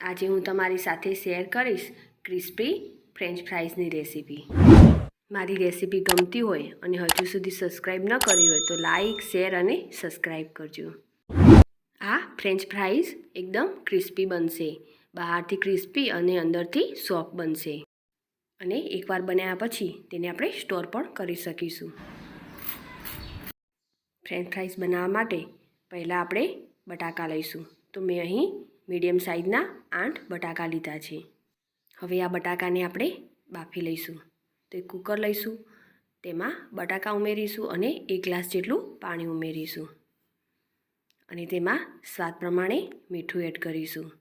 આજે હું તમારી સાથે શેર કરીશ ક્રિસ્પી ફ્રેન્ચ ફ્રાઈઝની રેસીપી. મારી રેસીપી ગમતી હોય અને હજુ સુધી સબસ્ક્રાઈબ ન કરી હોય તો લાઈક, શેર અને સબસ્ક્રાઈબ કરજો. આ ફ્રેન્ચ ફ્રાઈઝ એકદમ ક્રિસ્પી બનશે, બહારથી ક્રિસ્પી અને અંદરથી સોફ્ટ બનશે. અને એકવાર બન્યા પછી તેને આપણે સ્ટોર પણ કરી શકીશું. ફ્રેન્ચ ફ્રાઈઝ બનાવવા માટે પહેલાં આપણે બટાકા લઈશું. તો મેં અહીં મીડિયમ સાઇઝના આઠ બટાકા લીધા છે. હવે આ બટાકાને આપણે બાફી લઈશું. તો એક કુકર લઈશું, તેમાં બટાકા ઉમેરીશું અને એક ગ્લાસ જેટલું પાણી ઉમેરીશું. અને તેમાં સ્વાદ પ્રમાણે મીઠું એડ કરીશું.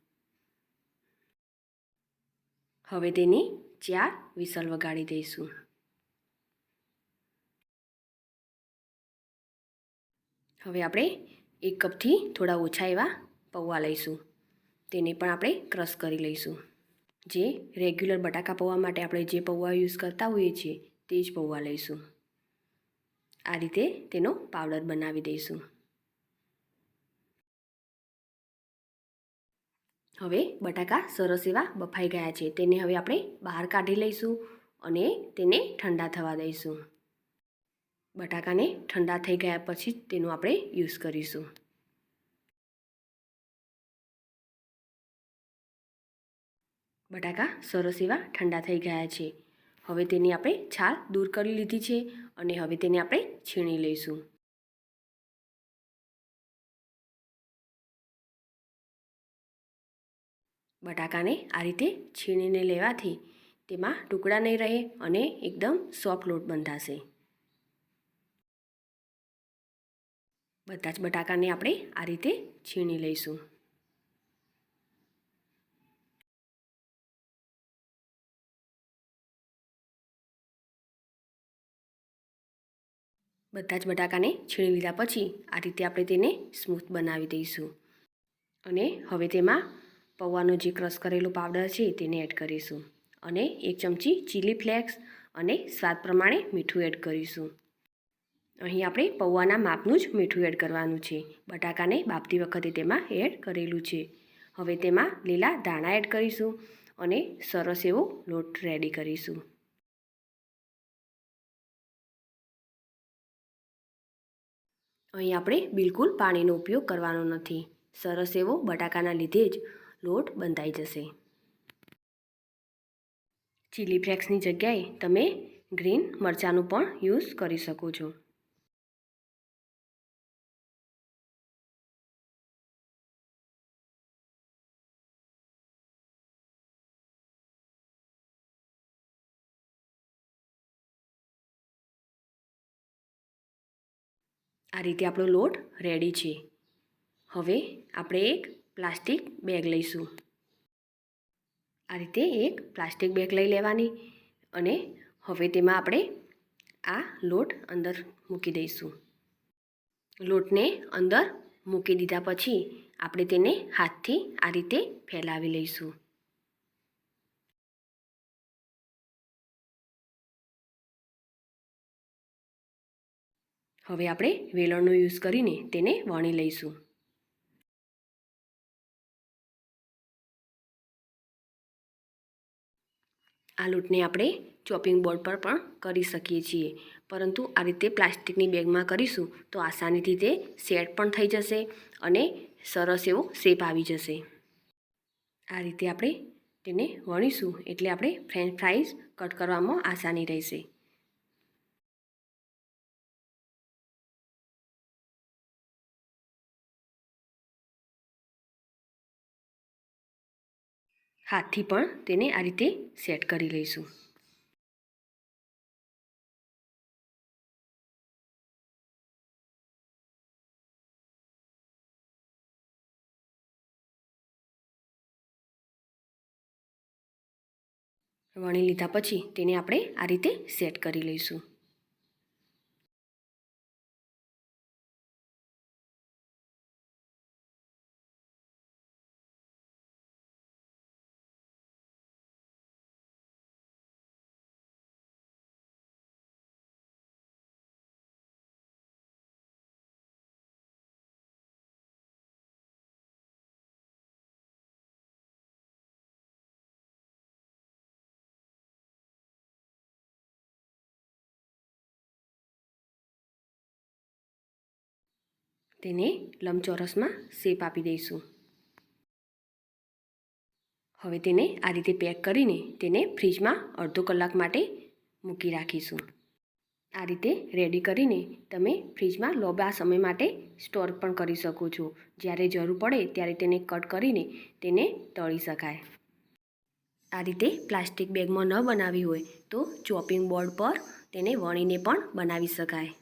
હવે તેની ચાર વિસલ વગાડી દઈશું. હવે આપણે એક કપથી થોડા ઓછા એવા પૌવા લઈશું. તેને પણ આપણે ક્રશ કરી લઈશું. જે રેગ્યુલર બટાકા પૌવા માટે આપણે જે પૌવા યુઝ કરતા હોઈએ છીએ તે જ પૌવા લઈશું. આ રીતે તેનો પાવડર બનાવી દઈશું. હવે બટાકા સરસ એવા બફાઈ ગયા છે. તેને હવે આપણે બહાર કાઢી લઈશું અને તેને ઠંડા થવા દઈશું. બટાકાને ઠંડા થઈ ગયા પછી તેનો આપણે યુઝ કરીશું. બટાકા સરસ એવા ઠંડા થઈ ગયા છે. હવે તેની આપણે છાલ દૂર કરી લીધી છે અને હવે તેને આપણે છીણી લઈશું. બટાકાને આ રીતે છીણીને લેવાથી તેમાં ટુકડા નહીં રહે અને એકદમ સોફ્ટ લોટ બંધાશે. બધા જ બટાકાને આપણે આ રીતે છીણી લઈશું. બધા જ બટાકાને છીણી લીધા પછી આ રીતે આપણે તેને સ્મૂથ બનાવી દઈશું. અને હવે તેમાં પૌવાનો જે ક્રશ કરેલો પાવડર છે તેને એડ કરીશું. અને એક ચમચી ચીલી ફ્લેક્સ અને સ્વાદ પ્રમાણે મીઠું એડ કરીશું. અહીં આપણે પૌવાના માપનું જ મીઠું એડ કરવાનું છે. બટાકાને બાફતી વખતે તેમાં એડ કરેલું છે. હવે તેમાં લીલા દાણા એડ કરીશું અને સરસ એવો લોટ રેડી કરીશું. અહીં આપણે બિલકુલ પાણીનો ઉપયોગ કરવાનો નથી. સરસ એવો બટાકાના લીધે જ લોટ બંધાઈ જશે. ચીલી ફ્લેક્સની જગ્યાએ તમે ગ્રીન મરચાંનું પણ યુઝ કરી શકો છો. આ રીતે આપણો લોટ રેડી છે. હવે આપણે એક પ્લાસ્ટિક બેગ લઈશું. આ રીતે એક પ્લાસ્ટિક બેગ લઈ લેવાની અને હવે તેમાં આપણે આ લોટ અંદર મૂકી દઈશું. લોટને અંદર મૂકી દીધા પછી આપણે તેને હાથથી આ રીતે ફેલાવી લઈશું. હવે આપણે વેલણનો યુઝ કરીને તેને વણી લઈશું. આ લોટને આપણે ચોપિંગ બોર્ડ પર પણ કરી શકીએ છીએ. પરંતુ આ રીતે પ્લાસ્ટિકની બેગમાં કરીશું તો આસાનીથી તે સેટ પણ થઈ જશે અને સરસ એવો શેપ આવી જશે. આ રીતે આપણે તેને વણીશું એટલે આપણે ફ્રેન્ચ ફ્રાઈઝ કટ કરવામાં આસાની રહેશે. હાથથી પણ તેને આ રીતે સેટ કરી લઈશું. વણી લીધા પછી તેને આપણે આ રીતે સેટ કરી લઈશું. તેને લંબચોરસમાં શેપ આપી દઈશું. હવે તેને આ રીતે પેક કરીને તેને ફ્રીજમાં અડધો કલાક માટે મૂકી રાખીશું. આ રીતે રેડી કરીને તમે ફ્રીજમાં લોબા સમય માટે સ્ટોર પણ કરી શકો છો. જ્યારે જરૂર પડે ત્યારે તેને કટ કરીને તેને તળી શકાય. આ રીતે પ્લાસ્ટિક બેગમાં ન બનાવી હોય તો ચોપિંગ બોર્ડ પર તેને વણીને પણ બનાવી શકાય.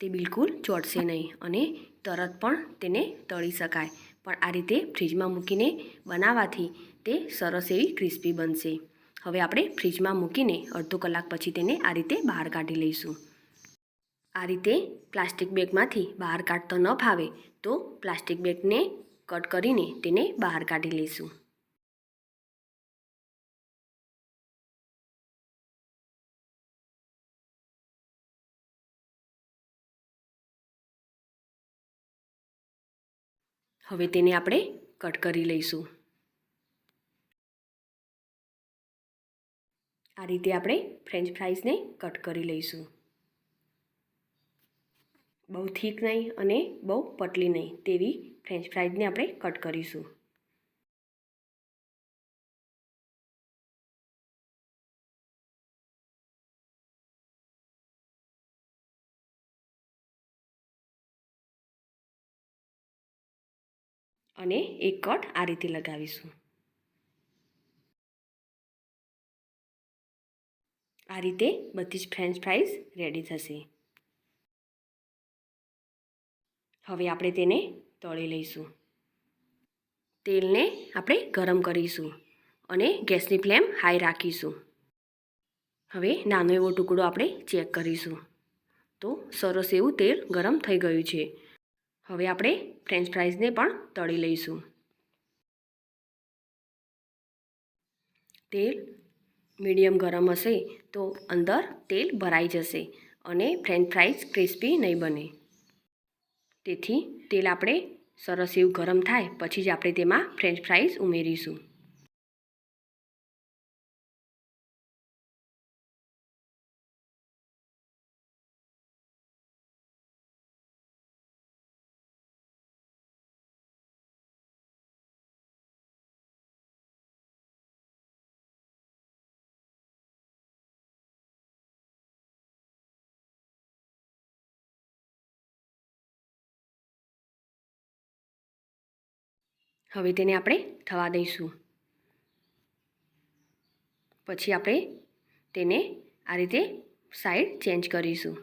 તે બિલકુલ ચોટશે નહીં અને તરત પણ તેને તળી શકાય. પણ આ રીતે ફ્રીજમાં મૂકીને બનાવવાથી તે સરસ એવી ક્રિસ્પી બનશે. હવે આપણે ફ્રીજમાં મૂકીને અડધો કલાક પછી તેને આ રીતે બહાર કાઢી લઈશું. આ રીતે પ્લાસ્ટિક બેગમાંથી બહાર કાઢતો ન ફાવે તો પ્લાસ્ટિક બેગને કટ કરીને તેને બહાર કાઢી લઈશું. હવે તેને આપણે કટ કરી લઈશું. આ રીતે આપણે ફ્રેન્ચ ફ્રાઈઝને કટ કરી લઈશું. બહુ થીક નહીં અને બહુ પતલી નહીં તેવી ફ્રેન્ચ ફ્રાઈઝને આપણે કટ કરીશું. અને એક કટ આ રીતે લગાવીશું. આ રીતે બધી જ ફ્રેન્ચ ફ્રાઈઝ રેડી થશે. હવે આપણે તેને તળી લઈશું. તેલને આપણે ગરમ કરીશું અને ગેસની ફ્લેમ હાઈ રાખીશું. હવે નાનો એવો ટુકડો આપણે ચેક કરીશું. તો સરસ એવું તેલ ગરમ થઈ ગયું છે. હવે આપણે ફ્રેન્ચ ફ્રાઈઝને પણ તળી લઈશું. તેલ મીડિયમ ગરમ હશે તો અંદર તેલ ભરાઈ જશે અને ફ્રેન્ચ ફ્રાઈઝ ક્રિસ્પી નહીં બને. તેથી તેલ આપણે સરસ એવું ગરમ થાય પછી જ આપણે તેમાં ફ્રેન્ચ ફ્રાઈઝ ઉમેરીશું. હવે તેને આપણે થવા દઈશું. પછી આપણે તેને આ રીતે સાઈડ ચેન્જ કરીશું.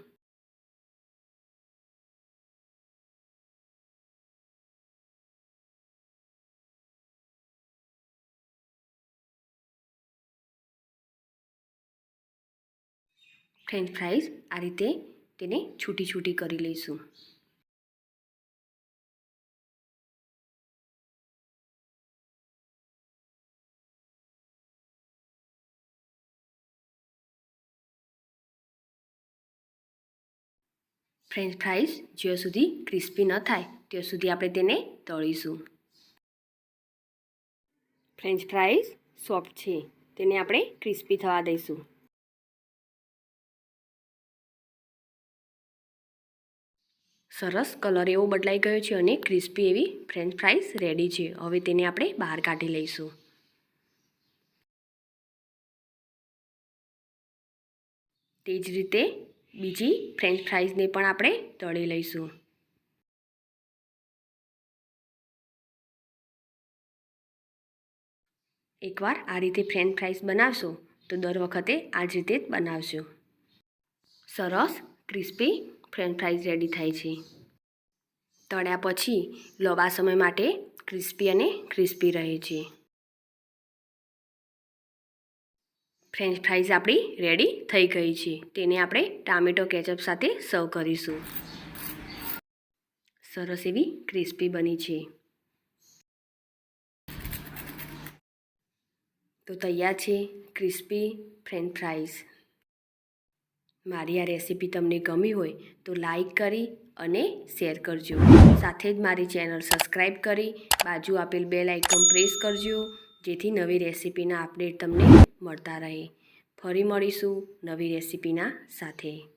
ફ્રેન્ચ ફ્રાઈઝ આ રીતે તેને છૂટી છૂટી કરી લઈશું. ફ્રેન્ચ ફ્રાઈઝ જ્યાં સુધી ક્રિસ્પી ન થાય, ત્યાં સુધી આપણે તેને તળીશું. ફ્રેન્ચ ફ્રાઈઝ સોફ્ટ છે, તેને આપણે ક્રિસ્પી થવા દઈશું. સરસ કલર એવો બદલાઈ ગયો છે અને ક્રિસ્પી એવી ફ્રેન્ચ ફ્રાઈઝ રેડી છે. હવે તેને આપણે બહાર કાઢી લઈશું. તે જ રીતે બીજી ફ્રેન્ચ ફ્રાઈઝને પણ આપણે તળી લઈશું. એકવાર આ રીતે ફ્રેન્ચ ફ્રાઈઝ બનાવશો, તો દર વખતે આ જ રીતે જ બનાવશો. સરસ, ક્રિસ્પી ફ્રેન્ચ ફ્રાઈઝ રેડી થાય છે. તળ્યા પછી લાંબા સમય માટે ક્રિસ્પી અને ક્રિસ્પી રહે છે. ફ્રેન્ચ ફ્રાઈઝ આપણી રેડી થઈ ગઈ છે. તેને આપણે ટામેટો કેચઅપ સાથે સર્વ કરીશું. સરસ એવી ક્રિસ્પી બની છે. તો તૈયાર છે ક્રિસ્પી ફ્રેન્ચ ફ્રાઈઝ મારી આ રેસીપી તમને ગમી હોય તો લાઈક કરી અને શેર કરજો. સાથે જ મારી ચેનલ સબસ્ક્રાઈબ કરી બાજુ આપેલ બેલ આઇકન પ્રેસ કરજો, જેથી નવી રેસીપીના અપડેટ તમને મળતા રહે. ફરી મળીશું નવી રેસીપીના સાથે.